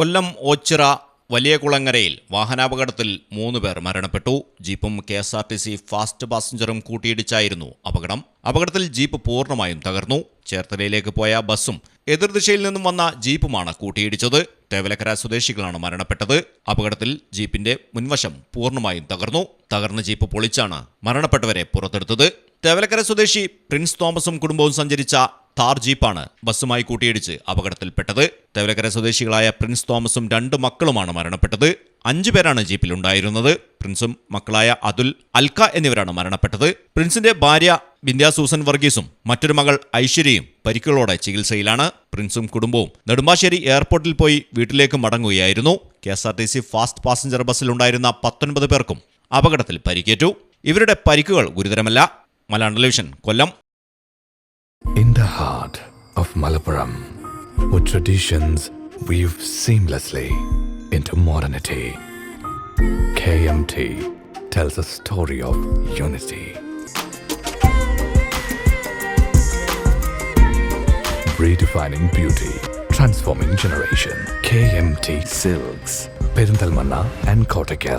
കൊല്ലം ഓച്ചിറ വലിയ കുളങ്ങരയിൽ വാഹനാപകടത്തിൽ മൂന്ന് പേർ മരണപ്പെട്ടു. ജീപ്പും K S R T C fast പാസഞ്ചറും കൂട്ടിയിടിച്ചായിരുന്നു അപകടം. അപകടത്തിൽ ജീപ്പ് പൂർണമായും തകർന്നു. ചേർത്തലയിലേക്ക് പോയ ബസ്സും എതിർദിശയിൽ നിന്നും വന്ന ജീപ്പുമാണ് കൂട്ടിയിടിച്ചത്. തേവലക്കര സ്വദേശികളാണ് മരണപ്പെട്ടത്. അപകടത്തിൽ ജീപ്പിന്റെ മുൻവശം പൂർണമായും തകർന്നു. തകർന്ന ജീപ്പ് പൊളിച്ചാണ് മരണപ്പെട്ടവരെ പുറത്തെടുത്തത്. തേവലക്കര സ്വദേശി പ്രിൻസ് തോമസും കുടുംബവും സഞ്ചരിച്ച താർ ജീപ്പാണ് ബസ്സുമായി കൂട്ടിയിടിച്ച് അപകടത്തിൽപ്പെട്ടത്. തേവലക്കര സ്വദേശികളായ പ്രിൻസ് തോമസും രണ്ട് മക്കളുമാണ് മരണപ്പെട്ടത്. അഞ്ചു പേരാണ് ജീപ്പിലുണ്ടായിരുന്നത്. പ്രിൻസും മക്കളായ അതുൽ അൽക്ക എന്നിവരാണ് മരണപ്പെട്ടത്. പ്രിൻസിന്റെ ഭാര്യ ബിന്ദ്യാ സൂസൻ വർഗീസും മറ്റൊരു മകൾ ഐശ്വര്യയും പരിക്കുകളോടെ ചികിത്സയിലാണ്. പ്രിൻസും കുടുംബവും നെടുമ്പാശ്ശേരി എയർപോർട്ടിൽ പോയി വീട്ടിലേക്ക് മടങ്ങുകയായിരുന്നു. K S R T C fast passenger ബസ്സിലുണ്ടായിരുന്ന പത്തൊൻപത് പേർക്കും അപകടത്തിൽ പരിക്കേറ്റു. ഇവരുടെ പരിക്കുകൾ ഗുരുതരമല്ല. Malayalam television Kollam. Heart of Malappuram, with traditions weave seamlessly into modernity, KMT tells a story of unity. Redefining beauty, transforming generation. KMT Silks, Perinthalmanna and Kottakkal.